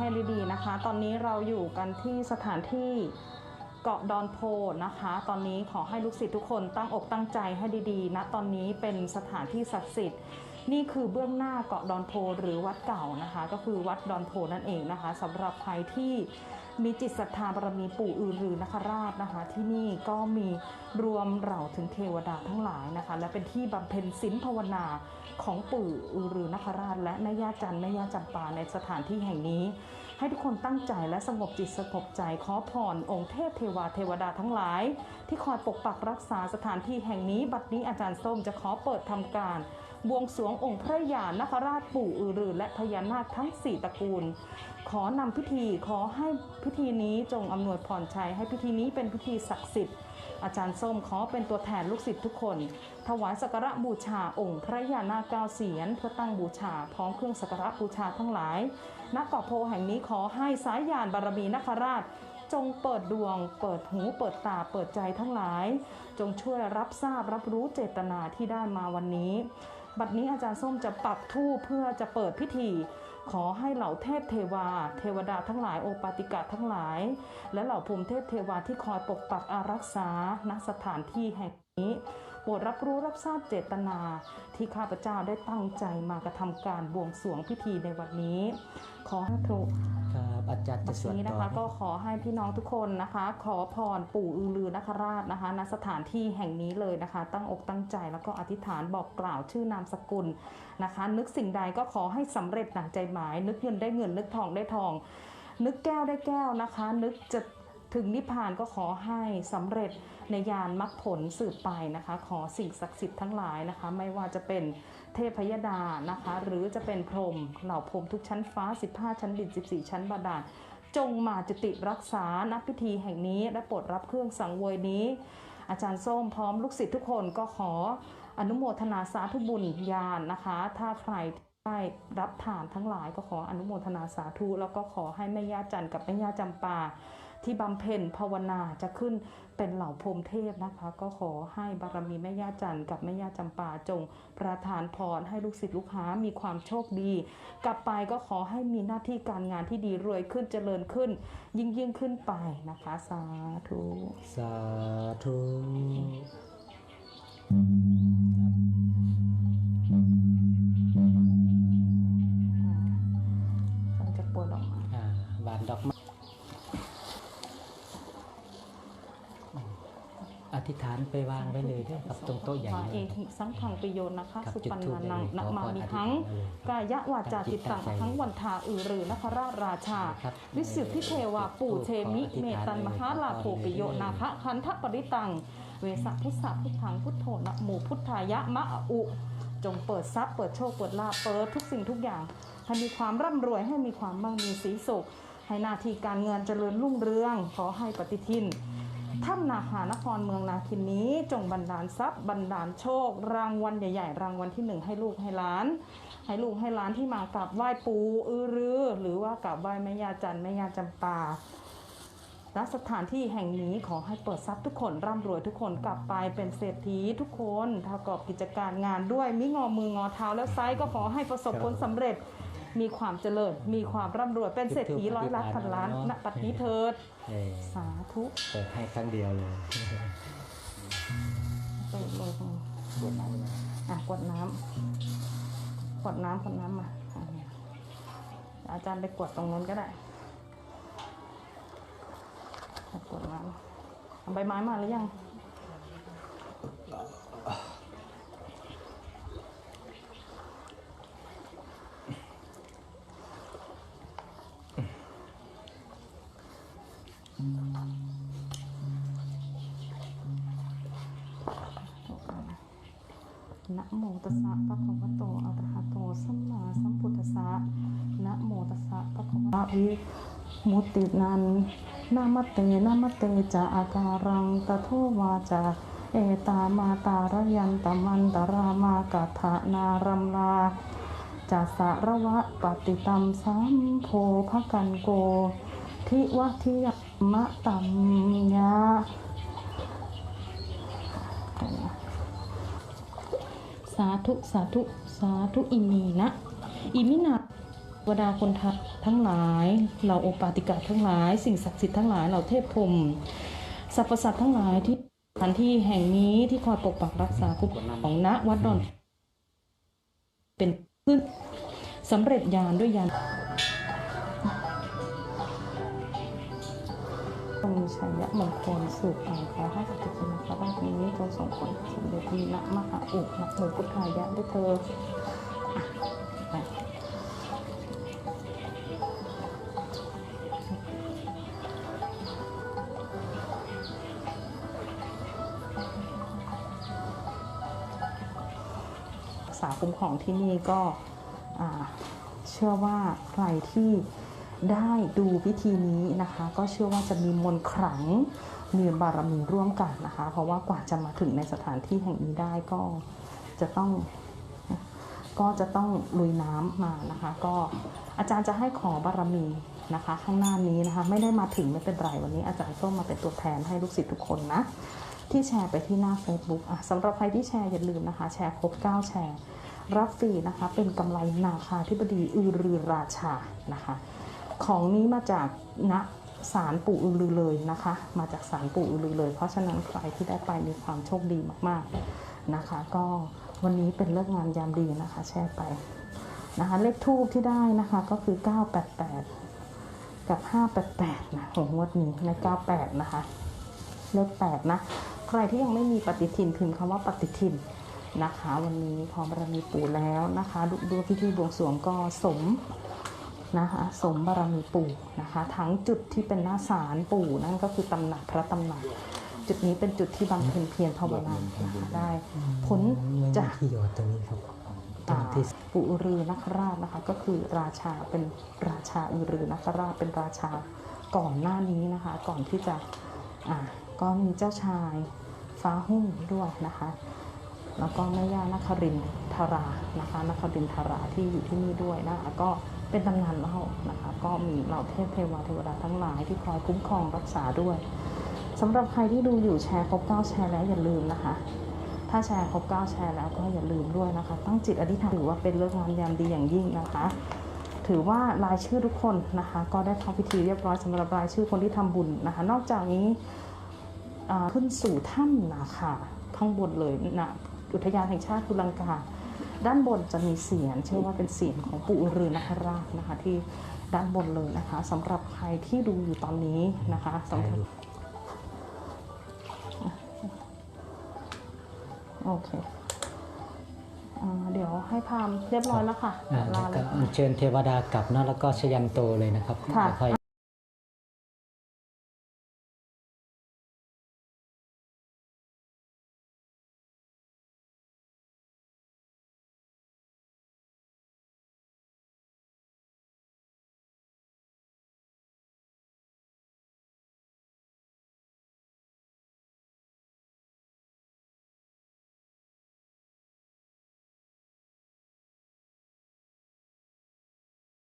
ให้ดีๆนะคะ ตอนนี้เราอยู่กันที่สถานที่เกาะดอนโพนะคะ ตอนนี้ขอให้ลูกศิษย์ทุกคนตั้งอกตั้งใจให้ดีๆนะตอนนี้เป็นสถานที่ศักดิ์สิทธิ์ นี่คือเบื้องหน้าเกาะดอนโพหรือวัดเก่านะคะ ก็คือวัดดอนโพนั่นเองนะคะสำหรับใครที่ มีจิตศรัทธาบารมีปู่อือรือนคราชนะคะ ที่นี่ก็มีรวมเหล่าถึงเทวดาทั้งหลายนะคะ และเป็นที่บำเพ็ญศีลภาวนาของปู่อือรือนคราช และแม่ย่าจันแม่ย่าจำปาในสถานที่แห่งนี้ ให้ทุกคนตั้งใจและสงบจิตสงบใจขอพรองค์เทพเทวาเทวดาทั้งหลาย ที่คอยปกปักรักษาสถานที่แห่งนี้ บัดนี้อาจารย์ส้มจะขอเปิดทำการ บวงสวงองค์พระยานคราชปู่อือรือและพญานาคทั้ง 4ตระกูล ขอนำพิธีขอให้พิธีนี้จงอำนวยพรชัยให้พิธีนี้เป็นพิธีศักดิ์สิทธิ์อาจารย์ส้มขอเป็นตัวแทนลูกศิษย์ทุกคน ถวายสักการะบูชาองค์พระยานาคเก้าเสียนเพื่อตั้งบูชาพร้อมเครื่องสักการะบูชาทั้งหลาย ณเกาะโพแห่งนี้ขอให้สายยานบารมีนคราช จงเปิดดวง เปิดหู เปิดตา เปิดใจทั้งหลาย จงช่วยรับทราบรับรู้เจตนาที่ได้มาวันนี้ บัดนี้อาจารย์ส้มจะปักธูปเพื่อจะเปิดพิธี ขอให้เหล่าเทพเทวา เทวดาทั้งหลายโอปาติกะทั้งหลาย และเหล่าภูมิเทพเทวาที่คอยปกปักอารักษาณสถานที่แห่งนี้โปรดรับรู้รับทราบเจตนาที่ข้าพเจ้าได้ตั้งใจมากระทำการบวงสรวงพิธีในวันนี้ ขอให้ถูก อาจารย์บัจะดสวดนี้ต่นะอคะ ก็ขอให้พี่น้องทุกคนนะคะ ขอพรปู่อือลือนคราชนะคะณสถานที่แห่งนี้เลยนะคะ ตั้งอกตั้งใจแล้วก็อธิษฐานบอกกล่าวชื่อนามสกุลนะคะ นึกสิ่งใดก็ขอให้สำเร็จดังใจหมาย นึกเงินได้เงินนึกทองได้ทอง นึกแก้วได้แก้วนะคะ นึกจะ ถึงนิพพานก็ขอให้สำเร็จในยานมรรคผลสืบไปนะคะ ขอสิ่งศักดิ์สิทธิ์ทั้งหลายนะคะ ไม่ว่าจะเป็นเทพยดานะคะ หรือจะเป็นพรหมเหล่าพรหมทุกชั้นฟ้า 15 ชั้นดิน 14 ชั้นบาดาลจงมาจุติรักษาณพิธีแห่งนี้และโปรดรับเครื่องสังเวยนี้ อาจารย์ส้มพร้อมลูกศิษย์ทุกคนก็ขออนุโมทนาสาธุบุญญาณนะคะ ถ้าใครได้รับทานทั้งหลายก็ขออนุโมทนาสาธุ แล้วก็ขอให้แม่ย่าจันกับแม่ย่าจำปา ที่บำเพ็ญภาวนาจะขึ้นเป็นเหล่าพรหมเทพนะคะ ก็ขอให้บารมีแม่ย่าจันกับแม่ย่าจำปาจง ประทานพรให้ลูกศิษย์ลูกหามีความโชคดี กลับไปก็ขอให้มีหน้าที่การงานที่ดีรวยขึ้นเจริญขึ้น ยิ่งยิ่งขึ้นไปนะคะ สาธุสาธุมันจะปวดออกมาอ่าบานดอกไม้ ธิษฐานไปวางไว้เลยด้วยครับตรงโต๊ะใหญ่มาเลเอยหิสังขังปิโยนะคะ ครับสุจุดปันธูปนานังเลยนะขอมาพรมิอธิษหัฐางนเลยกายะวาจาจิตตังตั้งจิตตั้งใจทั้งวันทาอือรือนคราชราชา ครับวิสุทธิเทวาปู่เทมิเมตันมหาลาโภปิโยนาคะคันทปริตัง เวสะพุทธะพุทธังพุทโธนะโมพุทธายะมะอุ จงเปิดทรัพย์เปิดโชคเปิดลาภเปิดทุกสิ่งทุกอย่าง ให้มีความร่ำรวยให้มีความมั่งมีสีสุข ให้หน้าที่การเงินเจริญรุ่งเรือง ขอให้ปฏิทิน ถ้ำนาคานครเมืองนาคินนี้ จงบันดาลทรัพย์บันดาลโชค รางวัลใหญ่ ๆ รางวัลที่หนึ่งให้ลูกให้หล้าน ให้ลูกให้หล้านที่มากราบไหว้ปูอือรือ หรือว่ากราบไหว้แม่ยาจันแม่ยาจำปาณสถานที่แห่งนี้ขอให้เปิดทรัพย์ทุกคนร่ำรวยทุกคนกลับไปเป็นเศรษฐีทุกคนประกอบกิจการงานด้วยมิงอมืองอเท้าแล้วไซส์ก็ขอให้ประสบผลสำเร็จ มีความเจริญ มีความร่ำรวย เป็นเศรษฐีร้อยล้านพันล้านณปัจนี้เถิดเออสาธุเปิดให้ครั้งเดียวเลยเปิดเลยอะกดน้ำกดน้ำกดน้ำมาอะเนี่ยอาจารย์ไปกดตรงนู้นก็ได้อะกดน้ำเอาใบไม้มาหรือยัง นะโมตัสสะภะคะวะโตอะระหะโตสัมมาสัมพุทธัสสะนะโมตัสสะภะคะวะวิมุตตินันนามเตนามเตจะอาการังตะโทวาจาเอตามาตารยันตมันตรามากาถานารัมลาจะสารวะปฏิตัมสัมโพภกันโก ทิวะทิยมะตัมยาาธุสาธุสาธุอิมีนะ อิมินาเวดาคนทัทั้งหลายเหล่าโอปาติกาทั้งหลาย สิ่งศักดิ์สิทธิ์ทั้งหลายเหล่าเทพพรมสรรพสัตว์ทั้งหลายที่สถานที่แห่งนี้ที่คอยปกปักรักษาคุ้มของณวัดดอนเป็นขึ้นสำเร็จยานด้วยยาน ตรงชัยมงคลสืบอ่านขอให้สัจจินพระราชนี้จงส่งผลสมเด็จมีนะมหาอุนะโมพุทธายะด้วยเธออะไปรักษาคุ้มครองที่นี่ก็เชื่อว่าใครที่ ได้ดูพิธีนี้นะคะ ก็เชื่อว่าจะมีมนต์ขลังมีบารมีร่วมกันนะคะ เพราะว่ากว่าจะมาถึงในสถานที่แห่งนี้ได้ก็จะต้องก็จะต้องลุยน้ำมานะคะ ก็อาจารย์จะให้ขอบารมีนะคะ ข้างหน้านี้นะคะ ไม่ได้มาถึงไม่เป็นไรวันนี้ อาจารย์ส้มมาเป็นตัวแทนให้ลูกศิษย์ทุกคนนะที่แชร์ไปที่หน้า Facebook อะสำหรับใครที่แชร์อย่าลืมนะคะ แชร์ครบ 9 แชร์ รับฟรีนะคะ เป็นกำไรนาคาธิบดีอือรือราชานะคะ ของนี้มาจากณศาลปู่อือรือเลยนะคะ มาจากศาลปู่อือรือเลย เพราะฉะนั้นใครที่ได้ไปมีความโชคดีมากๆนะคะ ก็วันนี้เป็นเลิกงานยามดีนะคะ แชร์ไปนะคะ เลขทูบที่ได้นะคะก็คือ 988 กับ 588 นะของงวดนี้ใน 98 นะคะ เลข 8 นะ ใครที่ยังไม่มีปฏิทินพิมพ์คำว่าปฏิทินนะคะ วันนี้พอบารมีปู่แล้วนะคะดูดูพิธีบวงสรวงก็สม นะคะสมบารมีปู่นะคะ ทั้งจุดที่เป็นหน้าศาลปู่นั่นก็คือตำหนักพระตำหนัก จุดนี้เป็นจุดที่บำเพ็ญเพียรภาวนานะคะได้ผลไม่มีจากที่หยอดตรงนี้ครับตรอ่างที่ปู่อือรือนักราชนะคะก็คือราชาเป็นราชาอือรือนักราชเป็นราชาก่อนหน้านี้นะคะ ก่อนที่จะอ่าก็มีเจ้าชายฟ้าหุ้มด้วยนะคะ แล้วก็แม่ย่านครินทรานะคะนครินทราที่อยู่ที่นี่ด้วยนะคะก็ เป็นตำนานเล่านะคะก็มีเหล่าเทพเทวาเทวดาทั้งหลายที่คอยคุ้มครองรักษาด้วยสำหรับใครที่ดูอยู่แชร์ครบ9แชร์แล้วอย่าลืมนะคะ ถ้าแชร์ครบ9แชร์แล้วก็อย่าลืมด้วยนะคะ ตั้งจิตอธิษฐานถือว่าเป็นเลิกงานยามดีอย่างยิ่งนะคะ ถือว่ารายชื่อทุกคนนะคะ ก็ได้เข้าพิธีเรียบร้อยสำหรับรายชื่อคนที่ทำบุญนะคะ นอกจากนี้ขึ้นสู่ถ้ำนาคาข้างบนเลยนะอุทยานแห่งชาติกุลังกา ด้านบนจะมีเสียงเชื่อว่าเป็นเสียงของปู่อือรือนคราชนะคะ ที่ด้านบนเลยนะคะสำหรับใครที่ดูอยู่ตอนนี้นะคะสำหรับโอเคอ่าเดี๋ยวให้พามเรียบร้อยแล้วค่ะอ่าลาเลก็ยอัญเชิญเทวดากลับเนาะแล้วก็ชยันโตเลยนะครับค่ะแล้วค่อย